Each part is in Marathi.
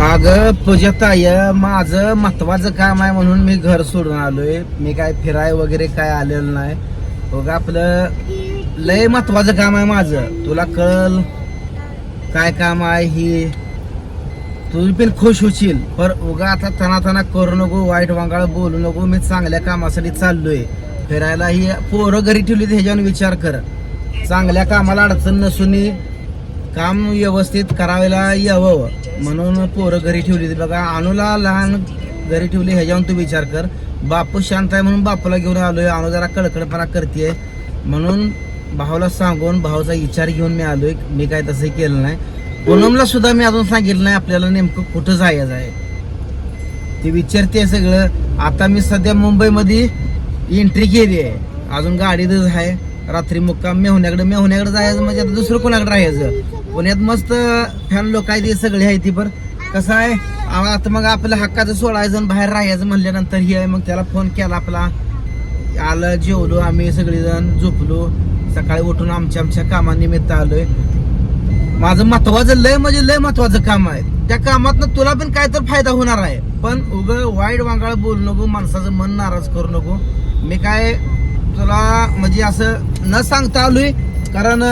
अगं पूजाताय माझं महत्वाचं काम आहे म्हणून मी घर सोडून आलोय. मी काय फिराय वगैरे काय आलेलं नाही. बघ आपलं लय महत्वाचं काम आहे माझं. तुला कळल काय काम आहे ही? तू पण खुश होशील. पर उगा आता तना तना करू नको वाईट वांगाळ बोलू नको. मी चांगल्या कामासाठी चाललोय. फिरायला ही पोरं घरी ठेवली ह्याच्यावर विचार कर. चांगल्या कामाला अडचण नसून काम व्यवस्थित करायला यावं. म्हणून पोरं घरी ठेवली होती. बघा अनुला लहान घरी ठेवली ह्याच्यावर तू विचार कर. बापू शांत आहे म्हणून बापूला घेऊन आलोय. अनु जरा कडकडपणा करते म्हणून भावाला सांगून भावाचा विचार घेऊन मी आलोय. मी काय तसं केलं नाही. पूनमला सुद्धा मी अजून सांगितलं नाही आपल्याला नेमकं कुठं जायचं आहे. ती विचारते सगळं. आता मी सध्या मुंबईमध्ये एंट्री केली आहे. अजून गाडीतच आहे. रात्री मुक्काम मेहुण्याकडे मेहुण्याकडे जायचं म्हणजे आता दुसरं कोणाकडे राहायचं? पुण्यात मस्त फॅन लोक आहेत ते सगळे आहे ती बरं कसं आहे? आता मग आपलं हक्काचं सोडायचं बाहेर राहायचं म्हणल्यानंतर ही आहे मग त्याला फोन केला आपला. आलं जेवलो आम्ही सगळेजण झोपलो. सकाळी उठून आमच्या आमच्या कामानिमित्त आलोय. माझं महत्वाचं लय म्हणजे लय महत्वाचं काम आहे. त्या कामातनं तुला पण काय तर फायदा होणार आहे. पण उग वाईट वांगाळ बोलू नको माणसाचं मन नाराज करू नको. मी काय तुला म्हणजे असं न सांगता आलोय कारण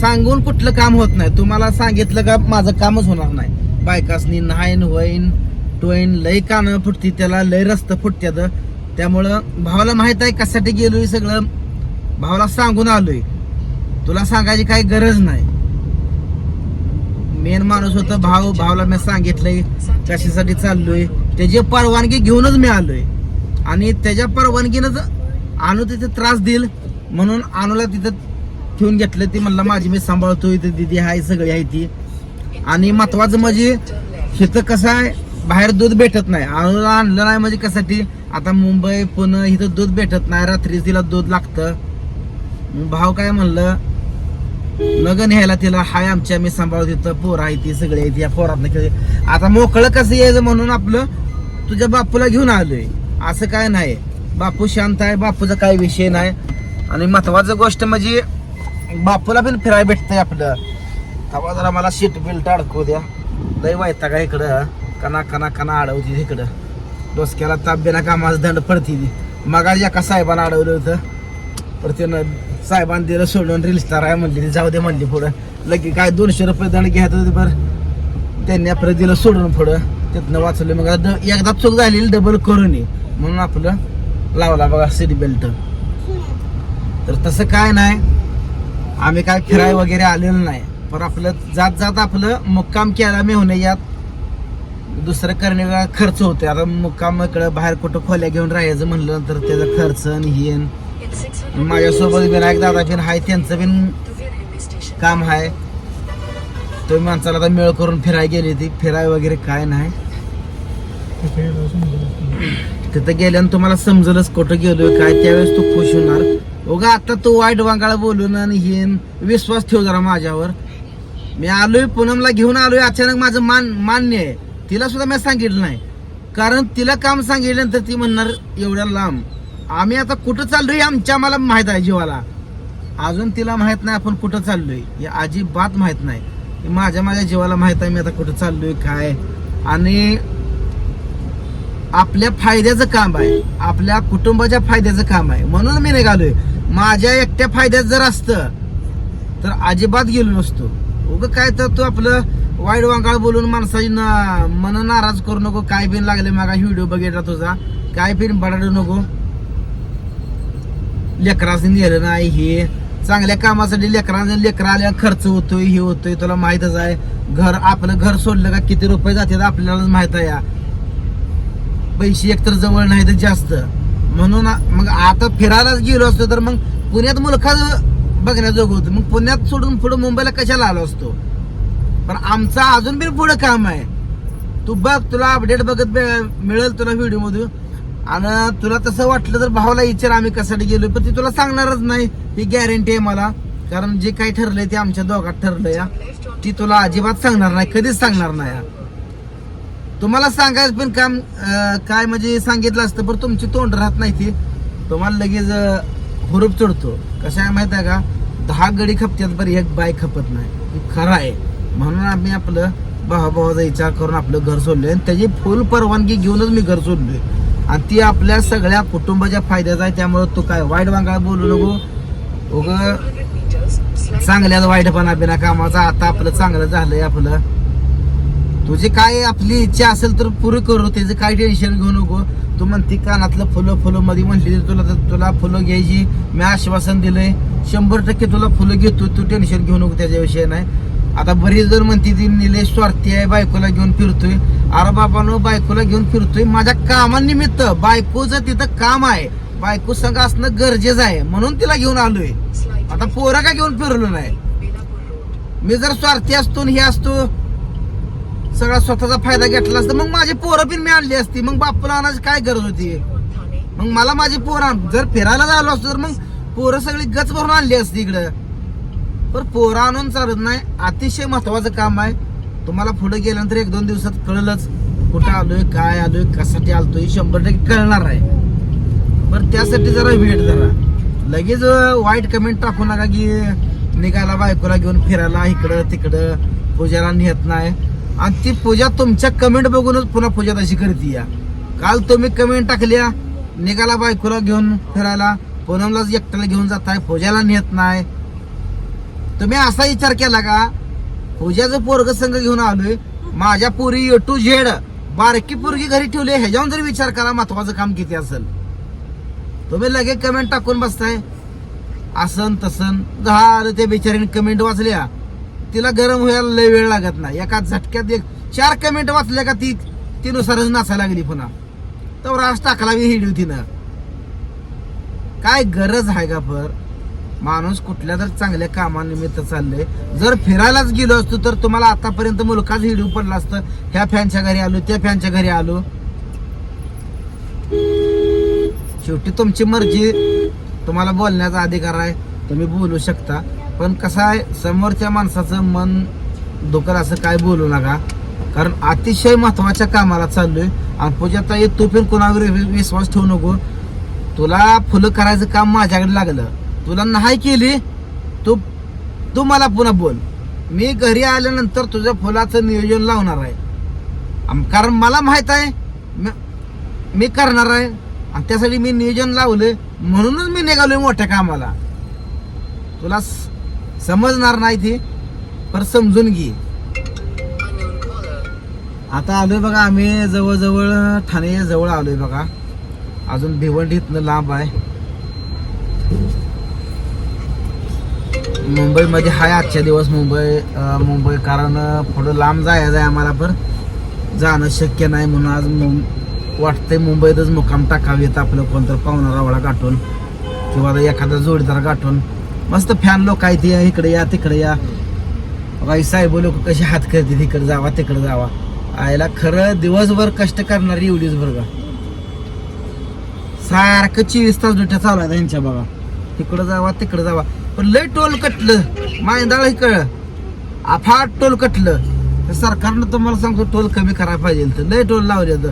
सांगून कुठलं काम होत नाही. तुम्हाला सांगितलं का माझं कामच होणार नाही. बायकासनी नाहीन होईन टोईन लय कानं फुटती त्याला लय रस्त फुटत्यात. त्यामुळं भावाला माहीत आहे कशासाठी गेलोय सगळं. भावाला सांगून आलोय. तुला सांगायची काही गरज नाही. मेन माणूस होता भाव भावला मी सांगितलंय कशासाठी चाललोय. त्याची परवानगी घेऊनच मी आलोय. आणि त्याच्या परवानगीनंच आणू तिथे त्रास देईल. म्हणून आणूला तिथं ठेवून घेतलं ती म्हणलं माझी मी सांभाळतो दिदी हाय सगळी आहे ती. आणि महत्वाचं म्हणजे इथं कसं आहे बाहेर दूध भेटत नाही. आणलं आणलं नाही म्हणजे कशासाठी? आता मुंबई पुणे इथं दूध भेटत नाही. रात्री तिला दूध लागतं. भाव काय म्हणलं लगन यायला तिला हाय आमच्या मी सांभाळत तिथं पोर आहे ती सगळी आहे या पोरात आता मोकळं कसं यायचं म्हणून आपलं तुझ्या बापूला घेऊन आलोय. असं काय नाही. बापू शांत आहे बापूचा काही विषय नाही. आणि महत्वाचं गोष्ट म्हणजे बापूला पण फिरायला भेटतंय आपलं. तेव्हा जरा मला सीट बेल्ट अडकू द्या. लय वायता का इकडं. कना कना कना अडवती इकडं. डोसक्याला ताब्याला कामाच कामाचं दंड पडती ती मग एका साहेबाला अडवलं होतं. पर त्यानं साहेबांनी दिलं सोडून रील स्टार आहे म्हणली. ती जाऊ दे म्हणली पुढं. लगे काय दोनशे रुपये दंड घ्यायचं होते बरं. त्यांनी आपलं दिलं सोडून पुढं. तिथनं वाचलं मग एकदा चूक झालेली डबल करून ये. म्हणून आपलं लावला बघा सीट बेल्ट तर तसं काय नाही. आम्ही काय फिराय वगैरे आलेलो नाही. पण आपलं जात जात आपलं मुक्काम केला मी होणे यात. दुसरं करणे खर्च होते आता मुक्काम इकडं बाहेर कुठं खोल्या घेऊन राहायचं म्हणलं तर त्याचा खर्च आणि माझ्यासोबत विनायक दादा बिन आहे त्यांचं पण काम आहे तो माणसाला आता मेळ करून फिराय गेली ती फिराय वगैरे काय नाही. तिथं गेल्यानं तुम्हाला समजलंच कुठं गेलोय काय त्यावेळेस तू खुश होणार. उगा आता तू वाईट वांगाळा बोलून आणि हे विश्वास ठेव जरा माझ्यावर. मी आलोय पूनमला घेऊन आलोय अचानक माझं मान मान्य आहे. तिला सुद्धा मी सांगितलं नाही. कारण तिला काम सांगितल्यानंतर ती म्हणणार एवढ्या लांब. आम्ही आता कुठं चाललोय आमच्या मला माहीत आहे जीवाला. अजून तिला माहीत नाही आपण कुठं चाललोय. हे अजिबात माहीत नाही. माझ्या माझ्या जीवाला माहीत आहे मी आता कुठं चाललोय काय. आणि आपल्या फायद्याचं काम आहे. आपल्या कुटुंबाच्या फायद्याचं काम आहे. म्हणून मी निघालोय. माझ्या एकट्या फायद्यात जर असतं तर अजिबात गेलो नसतो. उग काय तर तू आपलं वाईट वांगाळ बोलून माणसाची ना- मन नाराज करू नको काय बिन लागले मागा व्हिडिओ बघितला तुझा काय बिन बडाडू नको. लेकराचं नेलं नाही हे. चांगल्या कामासाठी लेकरांना लेकरं आल्या खर्च होतोय हे होतोय तुला माहीतच आहे. घर आपलं घर सोडलं का किती रुपये जातात आपल्यालाच माहीत आहे. या. पैसे एकतर जवळ नाही तर जास्त. म्हणून मग आता फिरायलाच गेलो असतो तर मग पुण्यात मुलखा बघण्याजोगं होतं. मग पुण्यात सोडून पुढे मुंबईला कशाला आलो असतो? पण आमचं अजून बी पुढं काम आहे. तू बघ तुला अपडेट बघत बे- मिळेल तुला व्हिडिओमधून. आणि तुला तसं वाटलं तर भावाला विचार आम्ही कशासाठी गेलो पण ती तुला सांगणारच नाही. ही गॅरंटी आहे मला. कारण जे काही ठरलंय ते आमच्या दोघात ठरलंय या. ती तुला अजिबात सांगणार नाही कधीच सांगणार नाही या. तुम्हाला सांगायचं पण काम अं, काय म्हणजे सांगितलं असतं पण तुमची तोंड राहत नाही ती. तुम्हाला लगेच अं, हुरूप चढतो. कसं आहे माहीत आहे का? दहा गडी खपत्यात बरं एक बाय खपत नाही. हे खरं आहे. म्हणून आम्ही आपलं भावाभावाचा विचार करून आपलं घर सोडलंय आणि त्याची फुल परवानगी घेऊनच मी घर सोडलोय. आणि ती आपल्या सगळ्या कुटुंबाच्या फायद्याचा आहे त्यामुळे तू काय वाईट वांगा बोलू नको. उग चांगल्याच वाईटपणा बिना कामाचा आता आपलं चांगलं झालंय आपलं. तुझी काय आपली इच्छा असेल तर पुरी करू त्याचं काय टेन्शन घेऊ नको. तू म्हणती कानातलं फुलं फुलं मध्ये म्हटली तुला तुला फुलं घ्यायची मी आश्वासन दिलंय. शंभर टक्के तुला फुलं घेतो तू टेन्शन घेऊ नको त्याच्याविषयी नाही. आता बरीच जण म्हणते ती निलेश स्वार्थी आहे बायकोला घेऊन फिरतोय. अरे बाबानो बायकोला घेऊन फिरतोय. माझ्या कामानिमित्त बायकोचं तिथं काम आहे. बायको संघ असणं गरजेचं आहे. म्हणून तिला घेऊन आलोय. आता पोरं का घेऊन फिरलो नाही? मी जर स्वार्थी असतो आणि हे असतो सगळा स्वतःचा फायदा घेतला असता मग माझी पोरं पण मी आणली असती. मग बापूला आणायची काय गरज होती? मग मला माझी पोरं जर फिरायला झालो असतो तर मग पोरं सगळी गच भरून आणली असती इकडं. पण पोरं आणून चालत नाही. अतिशय महत्वाचं काम आहे. तुम्हाला पुढे गेल्यानंतर एक दोन दिवसात कळलंच कुठं आलोय काय आलोय कशासाठी आलतोय शंभर टक्के कळणार आहे. पण त्यासाठी जरा वेट जरा लगेच वाईट कमेंट टाकू नका की निघायला बायकोला घेऊन फिरायला इकडं तिकडं. पूजाला नेत नाही. आणि ती पूजा तुमच्या कमेंट बघूनच पुन्हा पूजा तशी करते या. काल तुम्ही कमेंट टाकल्या निघाला बायकोला घेऊन फिरायला पूनमलाच एकट्याला घेऊन जाताय पूजाला नेत नाही. तुम्ही असा विचार केला का पूजाचं पोरग संघ घेऊन आलोय माझ्या पोरी ए टू झेड बारकी पोरगी घरी ठेवली ह्याच्यावर जरी विचार करा महत्वाचं काम किती असेल. तुम्ही लगेच कमेंट टाकून बसताय. असन तसन झालं ते बिचारीने कमेंट वाचल्या. तिला गरम व्हायला लय वेळ लागत नाही. एका झटक्यात एक चार कमेंट वाचल्या का ती तिनुसारच नाचायला लागली पुन्हा. तर राज टाकला मी तिनं. काय गरज आहे का पर माणूस कुठल्या तर चांगल्या कामानिमित्त चाललंय. जर फिरायलाच गेलो असतो तर तुम्हाला आतापर्यंत मुलकाच हिडू पडला असतं. ह्या फॅनच्या घरी आलो त्या फॅनच्या घरी आलो. शेवटी तुमची मर्जी. तुम्हाला बोलण्याचा अधिकार आहे. तुम्ही बोलू शकता. पण कसं आहे समोरच्या माणसाचं मन दुखल असं काय बोलू नका. कारण अतिशय महत्त्वाच्या कामाला चाललोय. आणि पूजाता ताई तू पण कोणावर विश्वास ठेवू नको. तुला फुलं करायचं काम माझ्याकडे लागलं. तुला नाही केली तू तू मला पुन्हा बोल. मी घरी आल्यानंतर तुझ्या फुलाचं नियोजन लावणार आहे. आम- कारण मला माहीत आहे मी- मी करणार आहे. आणि त्यासाठी मी नियोजन लावलं म्हणूनच मी निघालोय मोठ्या कामाला. तुला समजणार नाही ते पर समजून घे. आता आलोय बघा आम्ही जवळजवळ ठाणे जवळ आलोय बघा. अजून भिवंडी इथनं लांब आहे. मुंबईमध्ये हाय आजच्या दिवस मुंबई मुंबई कारण थोडं पुढं लांब जायचं आहे आम्हाला पण जाणं शक्य नाही म्हणून आज मुं- वाटतंय मुंबईतच मुक्काम टाकावेत आपलं कोणतं पाहुणा रावळा गाठून किंवा एखादा जोडीदार गाठून. मस्त फॅन लोक आहेत या इकडे या तिकडे या. बाई साहेब लोक कसे हात करते तिकडे जावा तिकडे जावा. आयला खरं दिवसभर कष्ट करणारी एवढीच बरं सारखं चोवीस तास डोट्या चालू आहे त्यांच्या बघा. तिकडं जावा तिकडं जावा. पण लय टोल कटलं. मायंदाळ इकडं अफाट टोल कटलं. तर सरकारनं तुम्हाला सांगतो टोल कमी करायला पाहिजे तर लय टोल लावले तर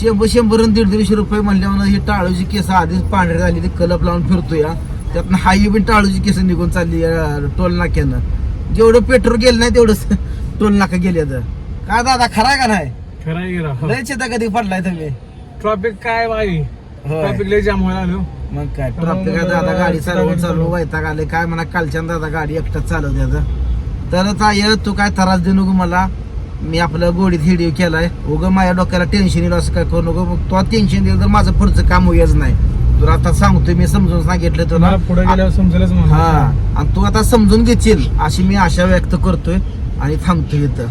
शंभर शंभर आणि दीड दीडशे रुपये म्हणल्यावर हे टाळूची केस आधीच पांढरी झाली ते कलप लावून फिरतो या त्यातनं हाई बिन टाळूची केस निघून चालली टोल नाक्यानं. जेवढं पेट्रोल गेलं नाही तेवढंच टोल नाका गेले तर काय दादा खराय का नाही? खरं आहे की राव. कधी पडलाय तुम्ही? ट्रॉफिक काय बाई? होय. ट्रॉफिक लय जाम व्हायला आलो मग काय ट्रॉफिक दादा गाडी चालवून चालवून वैताग आले काय म्हणा कालच्या दादा गाडी एकटाच चालवते आता. तर ताय तू काय त्रास देऊ नको मला. मी आपलं गोडीत हिडिओ केलाय. उगं माझ्या डोक्याला टेन्शन येईल असं काय करू नको. मग तो टेन्शन दिलं तर माझं पुढचं काम होईच नाही. तुला आता सांगतोय मी समजून सांगितलं तुला. पुढे गेल्यावर समजेलच हा. आणि तू आता समजून घेशील. अशी मी आशा व्यक्त करतोय आणि थांबतोय इथं.